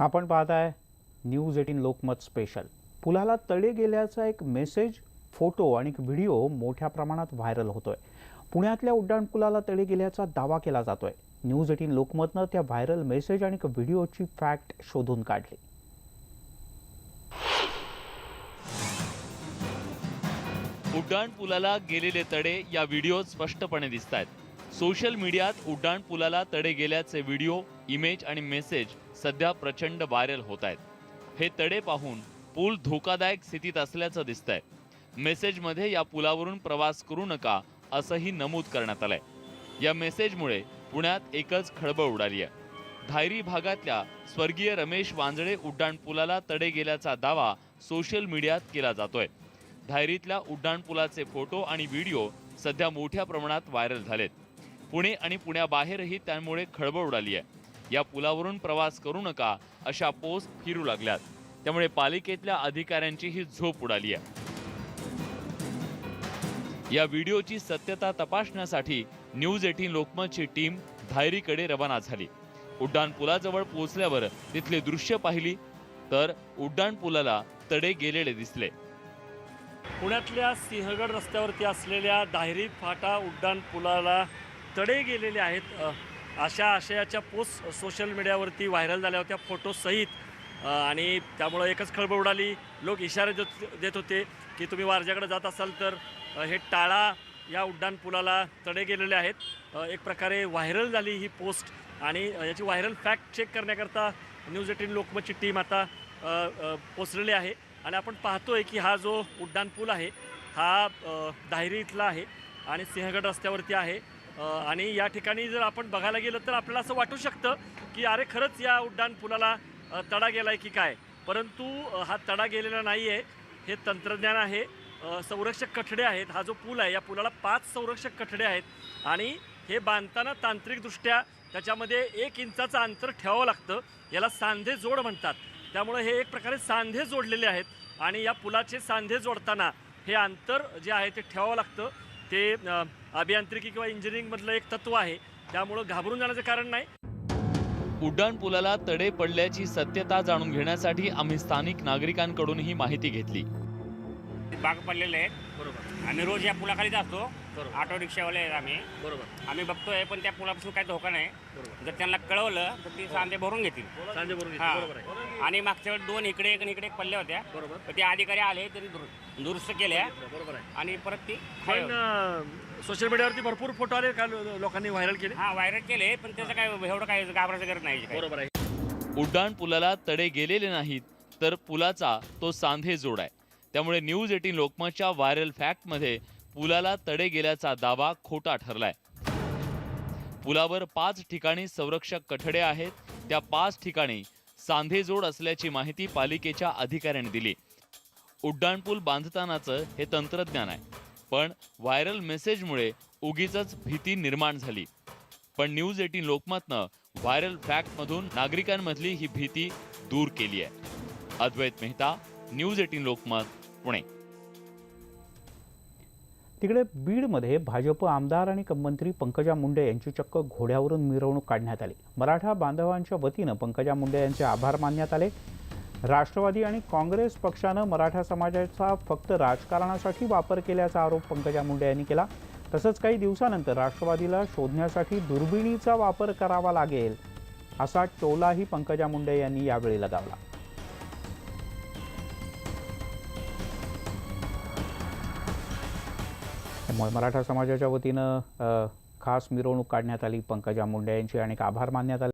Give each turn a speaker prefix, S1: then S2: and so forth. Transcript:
S1: आपण पाहताय news eighteen Lokmat special. पुलाला तडे गेल्याचा एक मेसेज फोटो आणि व्हिडिओ मोठ्या प्रमाणात व्हायरल होतोय. पुण्यातल्या उड्डाणपुलाला तडे गेल्याचा दावा केला जातोय. न्यूज एटीन लोकमतनं त्या व्हायरल मेसेज आणि व्हिडिओची फॅक्ट शोधून काढली.
S2: उड्डाणपुलाला गेलेले तडे या व्हिडिओ स्पष्टपणे दिसत आहेत सोशल मीडियात उड्डाणपुलाला तडे गेल्याचे व्हिडिओ इमेज आणि मेसेज सध्या प्रचंड व्हायरल होत आहेत हे तडे पाहून पूल धोकादायक स्थितीत असल्याचं दिसतंय. मेसेजमध्ये या पुलावरून प्रवास करू नका असंही नमूद करण्यात आलंय. या मेसेजमुळे पुण्यात एकच खळबळ उडाली आहे. धायरी भागातल्या स्वर्गीय रमेश वांजळे उड्डाणपुलाला तडे गेल्याचा दावा सोशल मीडियात केला जातोय. धायरीतल्या उड्डाणपुलाचे फोटो आणि व्हिडिओ सध्या मोठ्या प्रमाणात व्हायरल झालेत. पुणे आणि पुण्याबाहेरही त्यामुळे खळबळ उडाली आहे. या पुलावरून प्रवास करू नका अशा पोस्ट फिरू लागल्यात. त्यामुळे पालिकेतल्या अधिकाऱ्यांची ही झोप उडाली आहे. या व्हिडिओची सत्यता तपासण्यासाठी न्यूज एटीन लोकमतची टीम धायरीकडे रवाना झाली. उड्डाण पुलाजवळ पोहोचल्यावर तिथले दृश्य पाहिली तर उड्डाण पुलाला तडे गेलेले दिसले.
S3: पुण्यातल्या सिंहगड रस्त्यावरती असलेल्या दाहिरी फाटा उड्डाण पुलाला तडे गेलेले आहेत. अशा आशयाच्या पोस्ट सोशल मीडियावरती व्हायरल झाल्या होत्या फोटोसहित आणि त्यामुळं एकच खळबळ उडाली. लोक इशारे देत देत होते की तुम्ही वारज्याकडे जात असाल तर हे टाळा या उड्डाण पुलाला तडे गेलेले आहेत. एक प्रकारे व्हायरल झाली ही पोस्ट आणि याची व्हायरल फॅक्ट चेक करण्याकरता न्यूज एटीन लोकमतची टीम आता पोचलेली आहे. आणि आपण पाहतोय की हा जो उड्डाण पूल आहे हा दाहिरी इथला आहे आणि सिंहगड रस्त्यावरती आहे. आणि या ठिकाणी जर आपण बघायला गेलं तर आपल्याला असं वाटू शकतं की अरे खरंच या उड्डाण पुलाला तडा गेला आहे की काय? परंतु हा तडा गेलेला नाही आहे हे तंत्रज्ञान आहे. संरक्षक कठडे आहेत. हा जो पूल आहे या पुलाला पाच संरक्षक कठडे आहेत. आणि हे बांधताना तांत्रिकदृष्ट्या त्याच्यामध्ये एक इंचाचं अंतर ठेवावं लागतं. याला सांधे जोड म्हणतात. त्यामुळे हे एक प्रकारे सांधे जोडलेले आहेत. आणि या पुलाचे सांधे जोडताना हे अंतर जे आहे ते ठेवावं लागतं. ते अभियांत्रिकी किंवा इंजिनिअरिंगमधलं एक तत्व आहे. त्यामुळं घाबरून जाण्याचं कारण नाही.
S2: उड्डाण पुलाला तडे पडल्याची सत्यता जाणून घेण्यासाठी आम्ही स्थानिक नागरिकांकडूनही माहिती घेतली.
S4: बाग पडलेले आहेत.
S3: बरोबर.
S4: आम्ही रोज या असतो.
S3: बरोबर.
S4: ऑटो रिक्षावाले आहेत आम्ही.
S3: बरोबर.
S4: आम्ही बघतोय पण त्या पुलापासून काही धोका नाही.
S3: बरोबर.
S4: जर त्यांना कळवलं तर ती सांधे भरून घेतील.
S3: सांजे बरोबर
S4: हा.
S3: बरोबर आहे.
S4: आणि मागच्या वेळी दोन इकडे एक आणि इकडे एक पडल्या होत्या.
S3: बरोबर.
S4: तर ते अधिकारी आले त्यांनी दुर- दुरुस्त केल्या.
S3: बरोबर आहे.
S4: आणि परत ती
S3: पण सोशल मीडियावरती भरपूर फोटो आले का लो- लोकांनी व्हायरल केले.
S4: हा व्हायरल केले पण त्याचं काय एवढं काय घाबरायचं गरज नाही काही.
S3: बरोबर आहे.
S2: उड्डाण पुलाला तडे गेलेले नाहीत तर पुलाचा तो सांधे जोड आहे. त्यामुळे न्यूज एटीन लोकमतच्या व्हायरल फॅक्टमध्ये पुलाला तडे गेल्याचा दावा खोटा ठरलाय. पुलावर पाच ठिकाणी संरक्षक कठडे आहेत त्या पाच ठिकाणी सांधेजोड असल्याची माहिती पालिकेच्या अधिकाऱ्यांनी दिली. उड्डाणपूल बांधतानाचं हे तंत्रज्ञान आहे. पण व्हायरल मेसेजमुळे उगीच भीती निर्माण झाली. पण न्यूज एटीन लोकमतनं व्हायरल फॅक्टमधून नागरिकांमधली ही भीती दूर केली आहे. Advait Mehta news eighteen Lokmat Pune.
S1: तिकडे बीडमध्ये भाजप आमदार आणि मंत्री पंकजा मुंडे यांची चक्क घोड्यावरून मिरवणूक काढण्यात आली. मराठा बांधवांच्या वतीनं पंकजा मुंडे यांचे आभार मानण्यात आले. राष्ट्रवादी आणि काँग्रेस पक्षानं मराठा समाजाचा फक्त राजकारणासाठी वापर केल्याचा आरोप पंकजा मुंडे यांनी केला. तसंच काही दिवसानंतर राष्ट्रवादीला शोधण्यासाठी दुर्बिणीचा वापर करावा लागेल असा टोलाही पंकजा मुंडे यांनी यावेळी लगावला. त्यामुळे मराठा समाजाच्या वतीनं खास मिरवणूक काढण्यात आली. पंकजा मुंडे यांची आणि आभार मानण्यात आले.